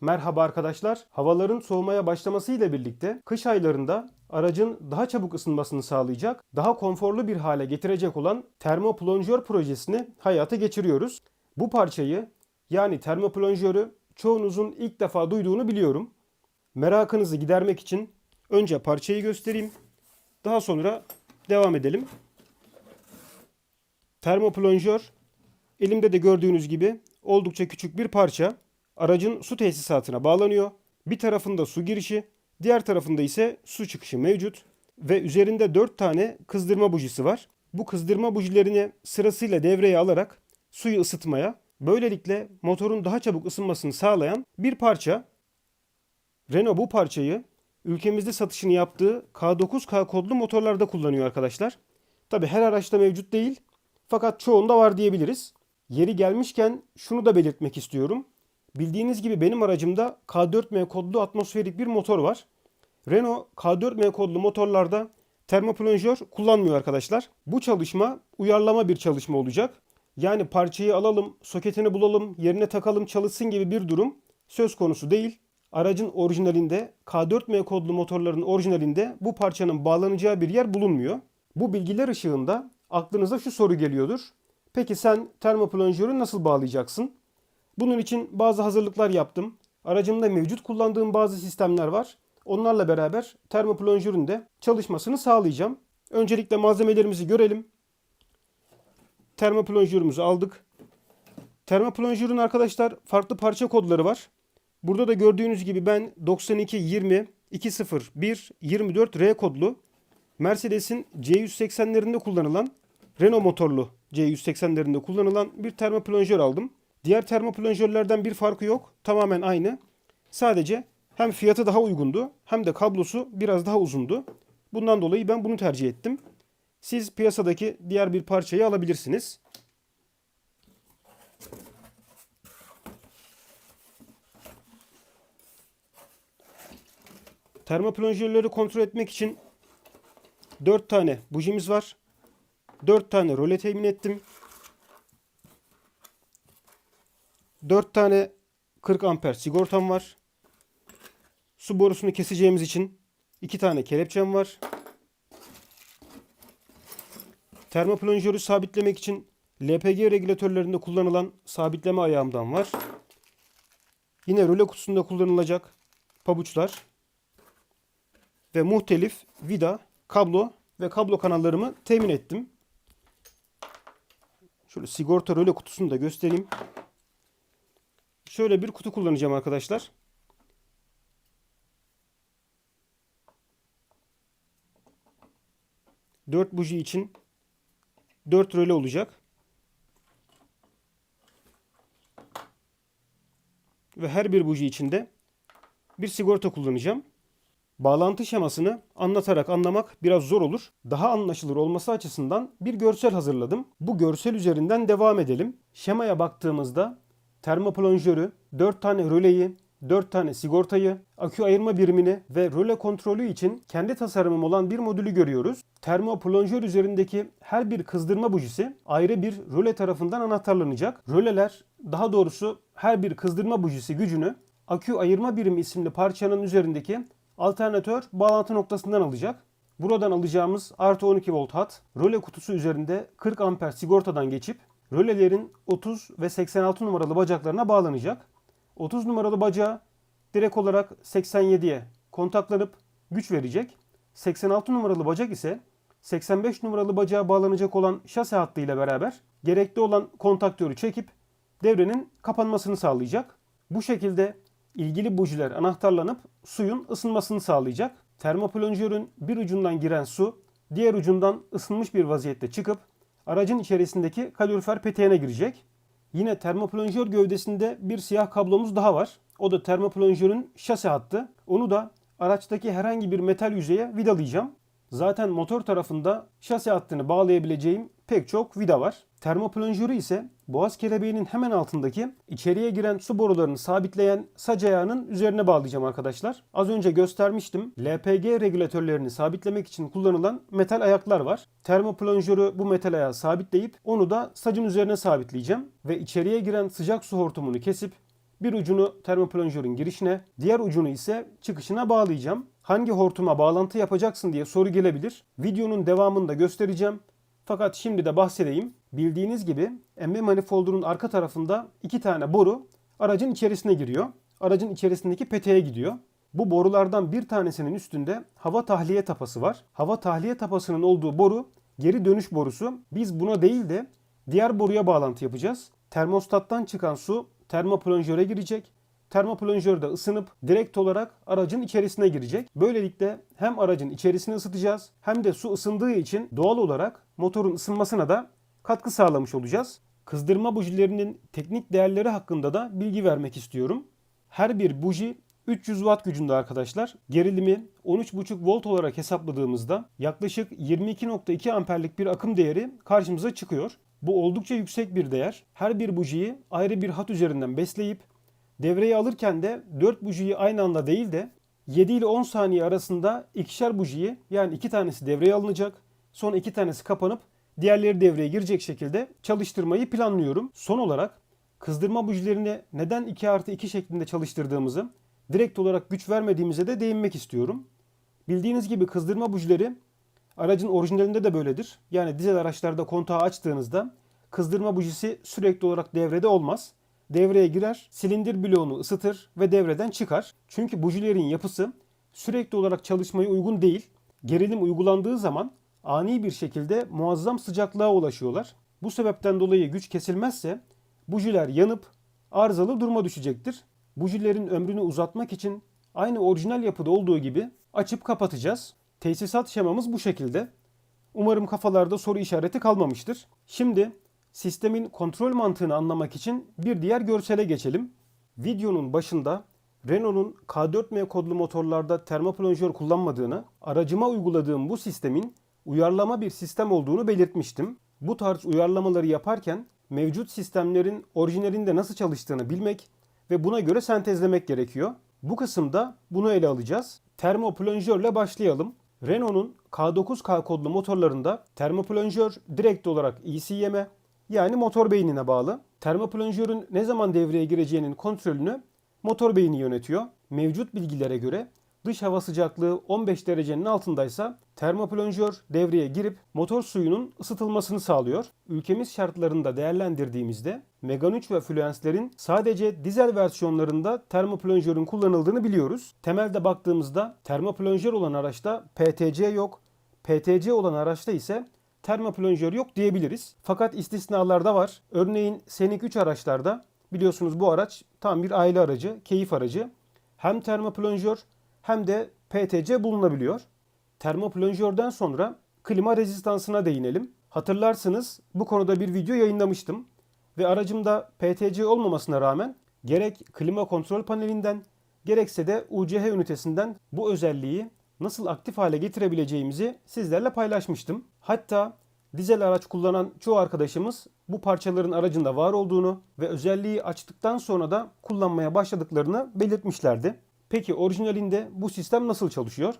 Merhaba arkadaşlar. Havaların soğumaya başlamasıyla birlikte kış aylarında aracın daha çabuk ısınmasını sağlayacak, daha konforlu bir hale getirecek olan termoplonjör projesini hayata geçiriyoruz. Bu parçayı yani termoplonjörü çoğunuzun ilk defa duyduğunu biliyorum. Merakınızı gidermek için önce parçayı göstereyim. Daha sonra devam edelim. Termoplonjör elimde de gördüğünüz gibi oldukça küçük bir parça. Aracın su tesisatına bağlanıyor. Bir tarafında su girişi, diğer tarafında ise su çıkışı mevcut ve üzerinde 4 tane kızdırma bujisi var. Bu kızdırma bujilerini sırasıyla devreye alarak suyu ısıtmaya, böylelikle motorun daha çabuk ısınmasını sağlayan bir parça. Renault bu parçayı ülkemizde satışını yaptığı K9K kodlu motorlarda kullanıyor arkadaşlar. Tabi her araçta mevcut değil fakat çoğunda var diyebiliriz. Yeri gelmişken şunu da belirtmek istiyorum. Bildiğiniz gibi benim aracımda K4M kodlu atmosferik bir motor var. Renault K4M kodlu motorlarda termoplonjör kullanmıyor arkadaşlar. Bu çalışma uyarlama bir çalışma olacak. Yani parçayı alalım, soketini bulalım, yerine takalım, çalışsın gibi bir durum söz konusu değil. Aracın orijinalinde K4M kodlu motorların orijinalinde bu parçanın bağlanacağı bir yer bulunmuyor. Bu bilgiler ışığında aklınıza şu soru geliyordur. Peki sen termoplonjörü nasıl bağlayacaksın? Bunun için bazı hazırlıklar yaptım. Aracımda mevcut kullandığım bazı sistemler var. Onlarla beraber termoplonjörün de çalışmasını sağlayacağım. Öncelikle malzemelerimizi görelim. Termoplonjörümüzü aldık. Termoplonjörün arkadaşlar farklı parça kodları var. Burada da gördüğünüz gibi ben 92 20 201 24 R kodlu Mercedes'in C180'lerinde kullanılan Renault motorlu C180'lerinde kullanılan bir termoplonjör aldım. Diğer termoplonjörlerden bir farkı yok. Tamamen aynı. Sadece hem fiyatı daha uygundu hem de kablosu biraz daha uzundu. Bundan dolayı ben bunu tercih ettim. Siz piyasadaki diğer bir parçayı alabilirsiniz. Termoplonjörleri kontrol etmek için 4 tane bujimiz var. 4 tane role temin ettim. 4 tane 40 amper sigortam var. Su borusunu keseceğimiz için 2 tane kelepçem var. Termoplonjörü sabitlemek için LPG regülatörlerinde kullanılan sabitleme ayağımdan var. Yine röle kutusunda kullanılacak pabuçlar ve muhtelif vida, kablo ve kablo kanallarımı temin ettim. Şöyle sigorta röle kutusunu da göstereyim. Şöyle bir kutu kullanacağım arkadaşlar. Dört buji için dört röle olacak. Ve her bir buji içinde bir sigorta kullanacağım. Bağlantı şemasını anlatarak anlamak biraz zor olur. Daha anlaşılır olması açısından bir görsel hazırladım. Bu görsel üzerinden devam edelim. Şemaya baktığımızda termoplonjörü, 4 tane röleyi, 4 tane sigortayı, akü ayırma birimini ve röle kontrolü için kendi tasarımım olan bir modülü görüyoruz. Termoplonjör üzerindeki her bir kızdırma bujisi ayrı bir röle tarafından anahtarlanacak. Röleler daha doğrusu her bir kızdırma bujisi gücünü akü ayırma birimi isimli parçanın üzerindeki alternatör bağlantı noktasından alacak. Buradan alacağımız artı 12 volt hat röle kutusu üzerinde 40 amper sigortadan geçip rölelerin 30 ve 86 numaralı bacaklarına bağlanacak. 30 numaralı bacağı direkt olarak 87'ye kontaklanıp güç verecek. 86 numaralı bacak ise 85 numaralı bacağa bağlanacak olan şase hattı ile beraber gerekli olan kontaktörü çekip devrenin kapanmasını sağlayacak. Bu şekilde ilgili bujiler anahtarlanıp suyun ısınmasını sağlayacak. Termoplonjörün bir ucundan giren su diğer ucundan ısınmış bir vaziyette çıkıp aracın içerisindeki kalorifer peteğine girecek. Yine termoplonjör gövdesinde bir siyah kablomuz daha var. O da termoplonjörün şase hattı. Onu da araçtaki herhangi bir metal yüzeye vidalayacağım. Zaten motor tarafında şase hattını bağlayabileceğim pek çok vida var. Termoplonjörü ise boğaz kelebeğinin hemen altındaki içeriye giren su borularını sabitleyen sac ayağının üzerine bağlayacağım arkadaşlar. Az önce göstermiştim. LPG regülatörlerini sabitlemek için kullanılan metal ayaklar var. Termoplonjörü bu metal ayağı sabitleyip onu da sacın üzerine sabitleyeceğim. Ve içeriye giren sıcak su hortumunu kesip Bir ucunu termoplonjörün girişine, diğer ucunu ise çıkışına bağlayacağım. Hangi hortuma bağlantı yapacaksın diye soru gelebilir. Videonun devamında göstereceğim. Fakat şimdi de bahsedeyim. Bildiğiniz gibi emme manifoldunun arka tarafında iki tane boru aracın içerisine giriyor. Aracın içerisindeki peteğe gidiyor. Bu borulardan bir tanesinin üstünde hava tahliye tapası var. Hava tahliye tapasının olduğu boru geri dönüş borusu. Biz buna değil de diğer boruya bağlantı yapacağız. Termostattan çıkan su termoplonjöre girecek. Termoplonjör de ısınıp direkt olarak aracın içerisine girecek. Böylelikle hem aracın içerisini ısıtacağız hem de su ısındığı için doğal olarak motorun ısınmasına da katkı sağlamış olacağız. Kızdırma bujilerinin teknik değerleri hakkında da bilgi vermek istiyorum. Her bir buji 300 watt gücünde arkadaşlar. Gerilimi 13,5 volt olarak hesapladığımızda yaklaşık 22.2 amperlik bir akım değeri karşımıza çıkıyor. Bu oldukça yüksek bir değer. Her bir bujiyi ayrı bir hat üzerinden besleyip devreye alırken de 4 bujiyi aynı anda değil de 7 ile 10 saniye arasında ikişer bujiyi yani iki tanesi devreye alınacak. Sonra iki tanesi kapanıp diğerleri devreye girecek şekilde çalıştırmayı planlıyorum. Son olarak kızdırma bujilerini neden 2 artı 2 şeklinde çalıştırdığımızı direkt olarak güç vermediğimize de değinmek istiyorum. Bildiğiniz gibi kızdırma bujileri aracın orijinalinde de böyledir. Yani dizel araçlarda kontağı açtığınızda kızdırma bujisi sürekli olarak devrede olmaz. Devreye girer, silindir bloğunu ısıtır ve devreden çıkar. Çünkü bujilerin yapısı sürekli olarak çalışmaya uygun değil. Gerilim uygulandığı zaman ani bir şekilde muazzam sıcaklığa ulaşıyorlar. Bu sebepten dolayı güç kesilmezse bujiler yanıp arızalı duruma düşecektir. Bujilerin ömrünü uzatmak için aynı orijinal yapıda olduğu gibi açıp kapatacağız. Tesisat şemamız bu şekilde. Umarım kafalarda soru işareti kalmamıştır. Şimdi sistemin kontrol mantığını anlamak için bir diğer görsele geçelim. Videonun başında Renault'un K4M kodlu motorlarda termoplonjör kullanmadığını, aracıma uyguladığım bu sistemin uyarlama bir sistem olduğunu belirtmiştim. Bu tarz uyarlamaları yaparken mevcut sistemlerin orijinalinde nasıl çalıştığını bilmek ve buna göre sentezlemek gerekiyor. Bu kısımda bunu ele alacağız. Termoplonjörle başlayalım. Renault'un K9K kodlu motorlarında termoplonjör direkt olarak ECM'e yani motor beynine bağlı. Termoplonjörün ne zaman devreye gireceğinin kontrolünü motor beyni yönetiyor. Mevcut bilgilere göre dış hava sıcaklığı 15 derecenin altındaysa termoplonjör devreye girip motor suyunun ısıtılmasını sağlıyor. Ülkemiz şartlarında değerlendirdiğimizde Megane 3 ve Fluence'lerin sadece dizel versiyonlarında termoplonjörün kullanıldığını biliyoruz. Temelde baktığımızda termoplonjör olan araçta PTC yok. PTC olan araçta ise termoplonjör yok diyebiliriz. Fakat istisnalar da var. Örneğin Scenic 3 araçlarda biliyorsunuz bu araç tam bir aile aracı, keyif aracı. Hem termoplonjör hem de PTC bulunabiliyor. Termoplonjörden sonra klima rezistansına değinelim. Hatırlarsınız bu konuda bir video yayınlamıştım ve aracımda PTC olmamasına rağmen gerek klima kontrol panelinden gerekse de UCH ünitesinden bu özelliği nasıl aktif hale getirebileceğimizi sizlerle paylaşmıştım. Hatta dizel araç kullanan çoğu arkadaşımız bu parçaların aracında var olduğunu ve özelliği açtıktan sonra da kullanmaya başladıklarını belirtmişlerdi. Peki orijinalinde bu sistem nasıl çalışıyor?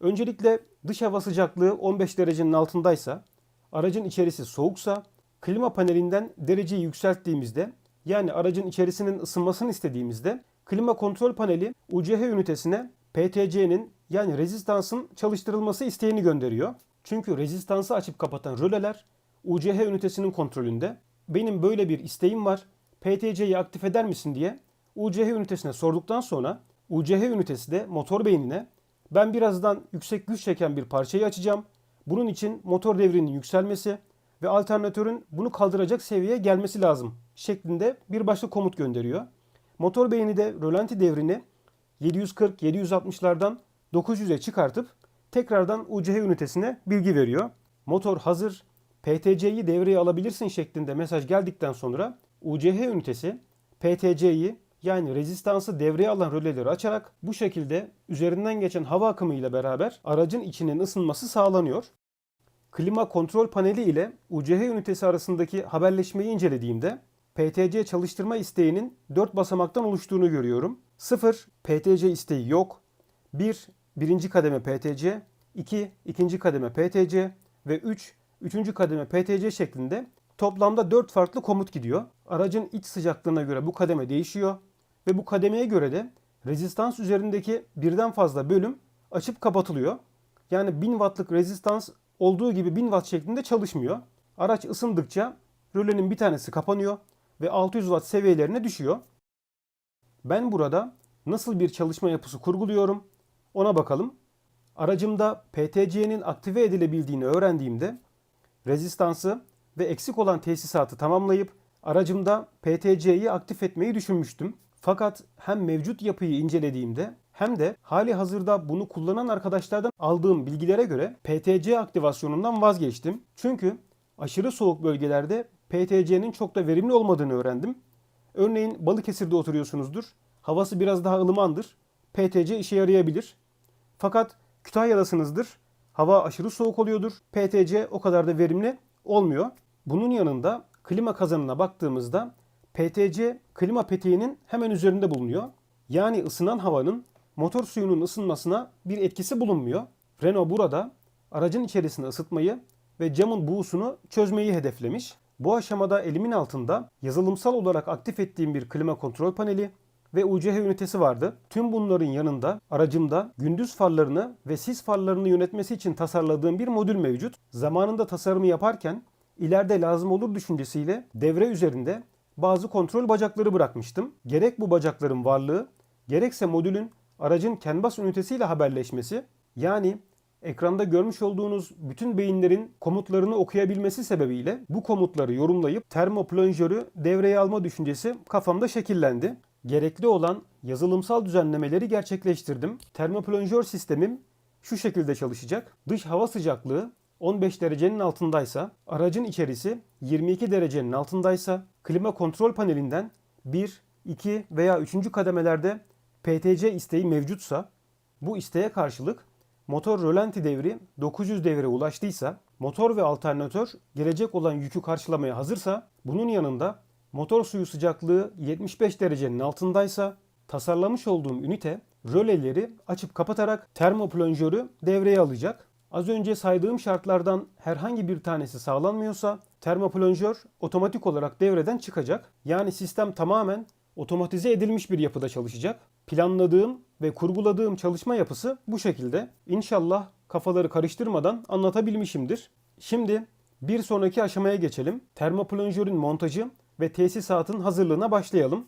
Öncelikle dış hava sıcaklığı 15 derecenin altındaysa, aracın içerisi soğuksa, klima panelinden dereceyi yükselttiğimizde yani aracın içerisinin ısınmasını istediğimizde klima kontrol paneli UCH ünitesine PTC'nin yani rezistansın çalıştırılması isteğini gönderiyor. Çünkü rezistansı açıp kapatan röleler UCH ünitesinin kontrolünde. Benim böyle bir isteğim var. PTC'yi aktif eder misin diye UCH ünitesine sorduktan sonra UCH ünitesi de motor beynine ben birazdan yüksek güç çeken bir parçayı açacağım. Bunun için motor devrinin yükselmesi ve alternatörün bunu kaldıracak seviyeye gelmesi lazım şeklinde bir başka komut gönderiyor. Motor beyni de rölanti devrini 740-760'lardan 900'e çıkartıp tekrardan UCH ünitesine bilgi veriyor. Motor hazır, PTC'yi devreye alabilirsin şeklinde mesaj geldikten sonra UCH ünitesi PTC'yi yani rezistansı devreye alan röleleri açarak bu şekilde üzerinden geçen hava akımı ile beraber aracın içinin ısınması sağlanıyor. Klima kontrol paneli ile UCH ünitesi arasındaki haberleşmeyi incelediğimde PTC çalıştırma isteğinin 4 basamaktan oluştuğunu görüyorum. 0 PTC isteği yok. 1 birinci kademe PTC, 2 ikinci kademe PTC ve 3 üçüncü kademe PTC şeklinde toplamda 4 farklı komut gidiyor. Aracın iç sıcaklığına göre bu kademe değişiyor. ve bu kademeye göre de rezistans üzerindeki birden fazla bölüm açıp kapatılıyor. Yani 1000 wattlık rezistans olduğu gibi 1000 watt şeklinde çalışmıyor. Araç ısındıkça rölenin bir tanesi kapanıyor ve 600 watt seviyelerine düşüyor. Ben burada nasıl bir çalışma yapısı kurguluyorum ona bakalım. Aracımda PTC'nin aktive edilebildiğini öğrendiğimde rezistansı ve eksik olan tesisatı tamamlayıp aracımda PTC'yi aktif etmeyi düşünmüştüm. Fakat hem mevcut yapıyı incelediğimde hem de hali hazırda bunu kullanan arkadaşlardan aldığım bilgilere göre PTC aktivasyonundan vazgeçtim. Çünkü aşırı soğuk bölgelerde PTC'nin çok da verimli olmadığını öğrendim. Örneğin Balıkesir'de oturuyorsunuzdur. Havası biraz daha ılımandır. PTC işe yarayabilir. Fakat Kütahya'dasınızdır. Hava aşırı soğuk oluyordur. PTC o kadar da verimli olmuyor. Bunun yanında klima kazanına baktığımızda PTC klima peteğinin hemen üzerinde bulunuyor. Yani ısınan havanın motor suyunun ısınmasına bir etkisi bulunmuyor. Renault burada aracın içerisini ısıtmayı ve camın buğusunu çözmeyi hedeflemiş. Bu aşamada elimin altında yazılımsal olarak aktif ettiğim bir klima kontrol paneli ve UCH ünitesi vardı. Tüm bunların yanında aracımda gündüz farlarını ve sis farlarını yönetmesi için tasarladığım bir modül mevcut. Zamanında tasarımı yaparken ileride lazım olur düşüncesiyle devre üzerinde bazı kontrol bacakları bırakmıştım. Gerek bu bacakların varlığı, gerekse modülün aracın CAN-bus ünitesiyle haberleşmesi, yani ekranda görmüş olduğunuz bütün beyinlerin komutlarını okuyabilmesi sebebiyle bu komutları yorumlayıp termoplonjörü devreye alma düşüncesi kafamda şekillendi. Gerekli olan yazılımsal düzenlemeleri gerçekleştirdim. Termoplonjör sistemim şu şekilde çalışacak. Dış hava sıcaklığı 15 derecenin altındaysa, aracın içerisi 22 derecenin altındaysa, klima kontrol panelinden 1, 2 veya 3. kademelerde PTC isteği mevcutsa, bu isteğe karşılık motor rölanti devri 900 devre ulaştıysa, motor ve alternatör gelecek olan yükü karşılamaya hazırsa, bunun yanında motor suyu sıcaklığı 75 derecenin altındaysa, tasarlamış olduğum ünite röleleri açıp kapatarak termoplonjörü devreye alacak. Az önce saydığım şartlardan herhangi bir tanesi sağlanmıyorsa termoplonjör otomatik olarak devreden çıkacak. Yani sistem tamamen otomatize edilmiş bir yapıda çalışacak. Planladığım ve kurguladığım çalışma yapısı bu şekilde. İnşallah kafaları karıştırmadan anlatabilmişimdir. Şimdi bir sonraki aşamaya geçelim. Termoplonjörün montajı ve tesisatın hazırlığına başlayalım.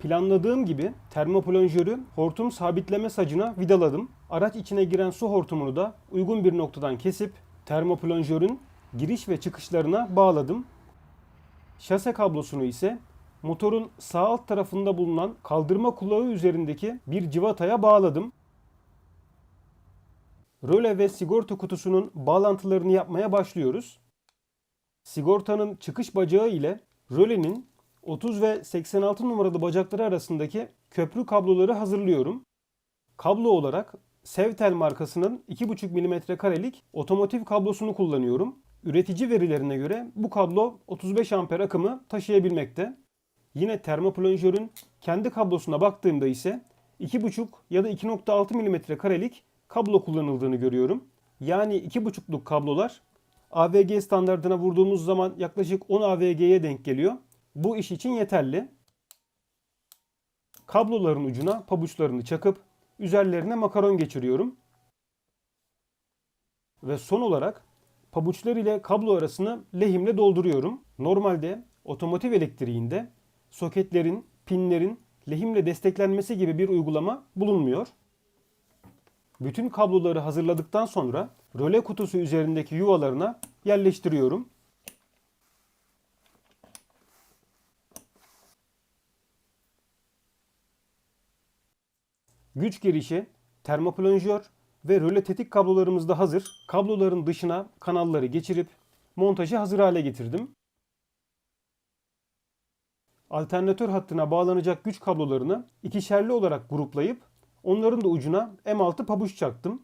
Planladığım gibi termoplonjörü hortum sabitleme sacına vidaladım. Araç içine giren su hortumunu da uygun bir noktadan kesip termoplonjörün giriş ve çıkışlarına bağladım. Şase kablosunu ise motorun sağ alt tarafında bulunan kaldırma kulağı üzerindeki bir civataya bağladım. Röle ve sigorta kutusunun bağlantılarını yapmaya başlıyoruz. Sigortanın çıkış bacağı ile rölenin 30 ve 86 numaralı bacakları arasındaki köprü kabloları hazırlıyorum. Kablo olarak Sevtel markasının 2,5 mm karelik otomotiv kablosunu kullanıyorum. Üretici verilerine göre bu kablo 35 amper akımı taşıyabilmekte. Yine termoplonjörün kendi kablosuna baktığımda ise 2,5 ya da 2.6 mm karelik kablo kullanıldığını görüyorum. Yani 2,5'luk kablolar AVG standartına vurduğumuz zaman yaklaşık 10 AVG'ye denk geliyor. Bu iş için yeterli. Kabloların ucuna pabuçlarını çakıp üzerlerine makaron geçiriyorum. Ve son olarak pabuçlar ile kablo arasını lehimle dolduruyorum. Normalde otomotiv elektriğinde soketlerin, pinlerin lehimle desteklenmesi gibi bir uygulama bulunmuyor. Bütün kabloları hazırladıktan sonra röle kutusu üzerindeki yuvalarına yerleştiriyorum. Güç girişi, termoplonjör ve röle tetik kablolarımız da hazır. Kabloların dışına kanalları geçirip montajı hazır hale getirdim. Alternatör hattına bağlanacak güç kablolarını ikişerli olarak gruplayıp onların da ucuna M6 pabuç çaktım.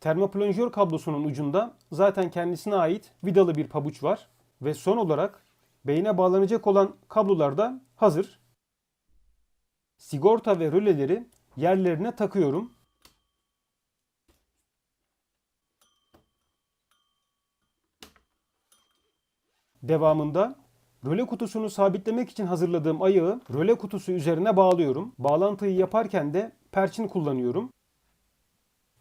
Termoplonjör kablosunun ucunda zaten kendisine ait vidalı bir pabuç var. Ve son olarak beyne bağlanacak olan kablolar da hazır. Sigorta ve röleleri yerlerine takıyorum. Devamında Röle kutusunu sabitlemek için hazırladığım ayağı röle kutusu üzerine bağlıyorum. Bağlantıyı yaparken de perçin kullanıyorum.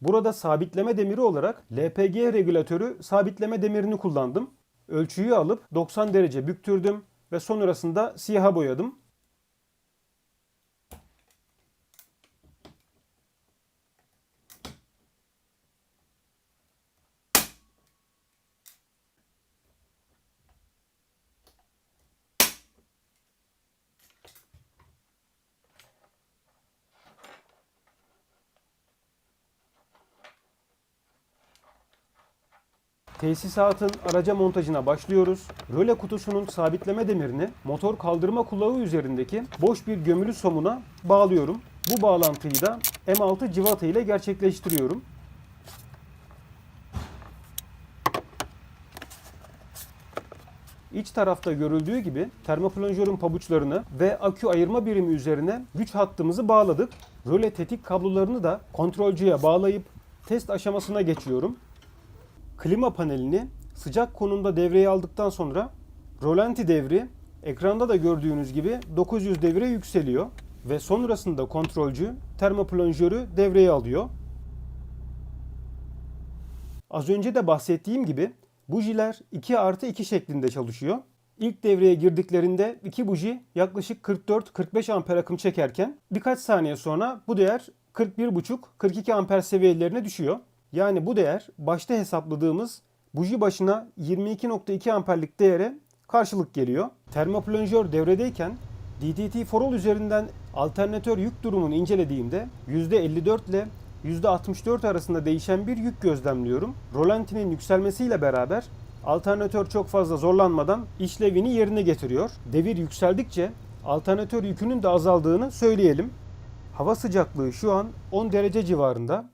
Burada sabitleme demiri olarak LPG regülatörü sabitleme demirini kullandım. Ölçüyü alıp 90 derece büktürdüm ve sonrasında siyaha boyadım. Tesisatın araca montajına başlıyoruz. Röle kutusunun sabitleme demirini motor kaldırma kulağı üzerindeki boş bir gömülü somuna bağlıyorum. Bu bağlantıyı da M6 civata ile gerçekleştiriyorum. İç tarafta görüldüğü gibi termoplonjörün pabuçlarını ve akü ayırma birimi üzerine güç hattımızı bağladık. Röle tetik kablolarını da kontrolcüye bağlayıp test aşamasına geçiyorum. Klima panelini sıcak konumda devreye aldıktan sonra rolanti devri ekranda da gördüğünüz gibi 900 devre yükseliyor ve sonrasında kontrolcü termoplonjörü devreye alıyor. Az önce de bahsettiğim gibi bujiler 2 artı 2 şeklinde çalışıyor. İlk devreye girdiklerinde iki buji yaklaşık 44-45 amper akım çekerken birkaç saniye sonra bu değer 41,5-42 amper seviyelerine düşüyor. Yani bu değer başta hesapladığımız buji başına 22.2 amperlik değere karşılık geliyor. Termoplonjör devredeyken DTT Forol üzerinden alternatör yük durumunu incelediğimde %54 ile %64 arasında değişen bir yük gözlemliyorum. Rolantinin yükselmesiyle beraber alternatör çok fazla zorlanmadan işlevini yerine getiriyor. Devir yükseldikçe alternatör yükünün de azaldığını söyleyelim. Hava sıcaklığı şu an 10 derece civarında.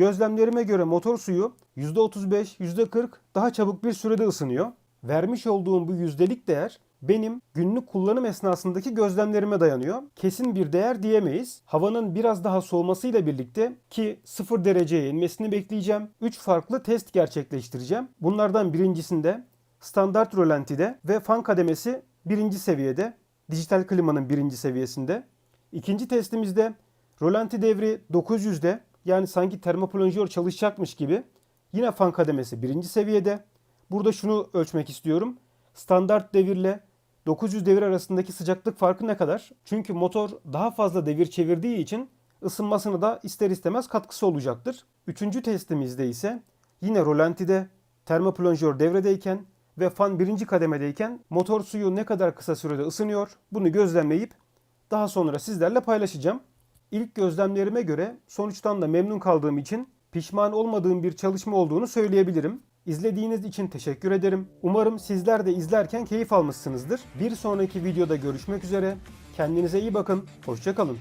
Gözlemlerime göre motor suyu %35, %40 daha çabuk bir sürede ısınıyor. Vermiş olduğum bu yüzdelik değer benim günlük kullanım esnasındaki gözlemlerime dayanıyor. Kesin bir değer diyemeyiz. Havanın biraz daha soğumasıyla birlikte ki 0 dereceye inmesini bekleyeceğim. 3 farklı test gerçekleştireceğim. Bunlardan birincisinde standart rölantide ve fan kademesi birinci seviyede. Dijital klimanın birinci seviyesinde. İkinci testimizde rölanti devri 900'de yani sanki termoplonjör çalışacakmış gibi yine fan kademesi birinci seviyede. Burada şunu ölçmek istiyorum. Standart devirle 900 devir arasındaki sıcaklık farkı ne kadar? Çünkü motor daha fazla devir çevirdiği için ısınmasına da ister istemez katkısı olacaktır. Üçüncü testimizde ise yine rolantide termoplonjör devredeyken ve fan birinci kademedeyken motor suyu ne kadar kısa sürede ısınıyor bunu gözlemleyip daha sonra sizlerle paylaşacağım. İlk gözlemlerime göre sonuçtan da memnun kaldığım için pişman olmadığım bir çalışma olduğunu söyleyebilirim. İzlediğiniz için teşekkür ederim. Umarım sizler de izlerken keyif almışsınızdır. Bir sonraki videoda görüşmek üzere. Kendinize iyi bakın. Hoşçakalın.